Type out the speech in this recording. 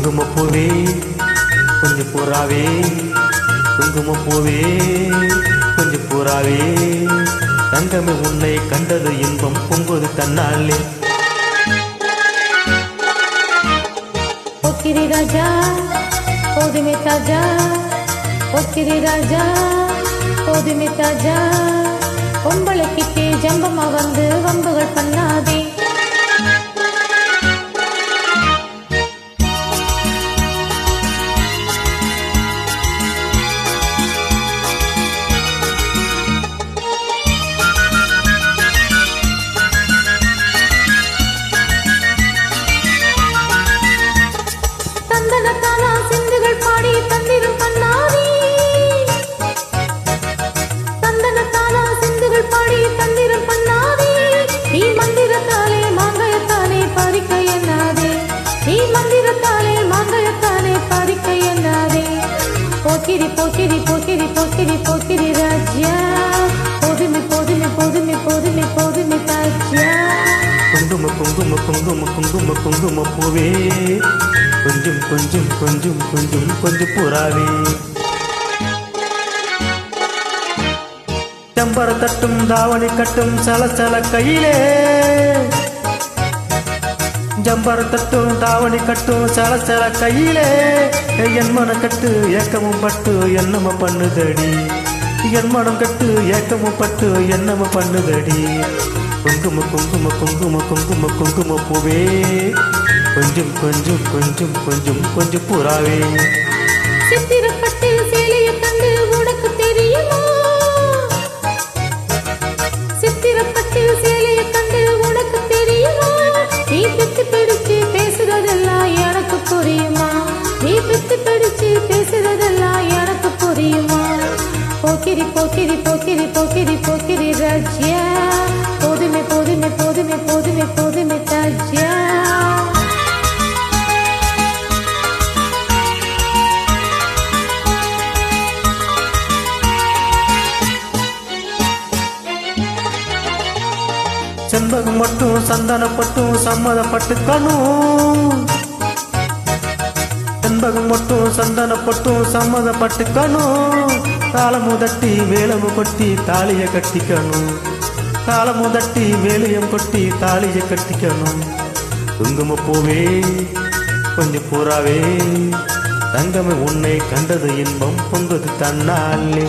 குங்குமப்பூவே கொஞ்சம் புறாவே குங்குமப்பூவே கொஞ்சம் பூராவே. தங்கமே உன்னை கண்டது இன்பம் பொங்குது தன்னாலே. ஒக்கிரி ராஜா போதுமே தாஜா. ஒக்கிரி ராஜா போதுமே தாஜா. பொம்பளைக்கிட்டே ஜம்பமா வந்து வம்புகள் பண்ணாதே. போக்கிரி போக்கிரி ராஜ்யா. போதுமே போதுமே போதுமே போதுமே போதுமே தாஜ்யா குங்கும குங்கும குங்கும குங்கும குங்கும பூவே. கொஞ்சம் கொஞ்சம் கொஞ்சம் கொஞ்சம் கொஞ்சம் புறாவே செம்பர தட்டும் தாவணி கட்டும் சலசல கையிலே. ஜம்பர தட்டும் தாவணி கட்டும் சல சல கையிலே என் மனம் கட்டு ஏக்கமும் பட்டு என்னம பண்ணுதடி. என் மனம் கட்டு ஏக்கமும் பட்டு என்னம பண்ணுதடி. குங்கும குங்கும குங்கும குங்கும குங்கும பூவே. கொஞ்சம் கொஞ்சம் கொஞ்சம் கொஞ்சம் கொஞ்சம் புறாவே சித்திரப்பட்டு சேலை போக்கிரி போக்கிரி போக்கிரி போக்கிரி போக்கிரி ராஜ்யா. போதுமே போதுமே போதுமே போதுமே போதுமே தாஜ்யா செண்பகம் மட்டும் சந்தானப்பட்டும் சம்மதப்பட்டு கணும் செண்பகம் மட்டும் சந்தனப்பட்டும் சம்மதப்பட்டு கணும் தாளமுதட்டி வேலமு கொட்டி தாலிய கட்டிக்கணும். தாளமுதட்டி தட்டி வேலையம் கொட்டி தாலிய கட்டிக்கணும். குங்கும பூவே கொஞ்சம் பூராவே தங்கமே உன்னை கண்டது இன்பம் பொங்குது தன்னாலே.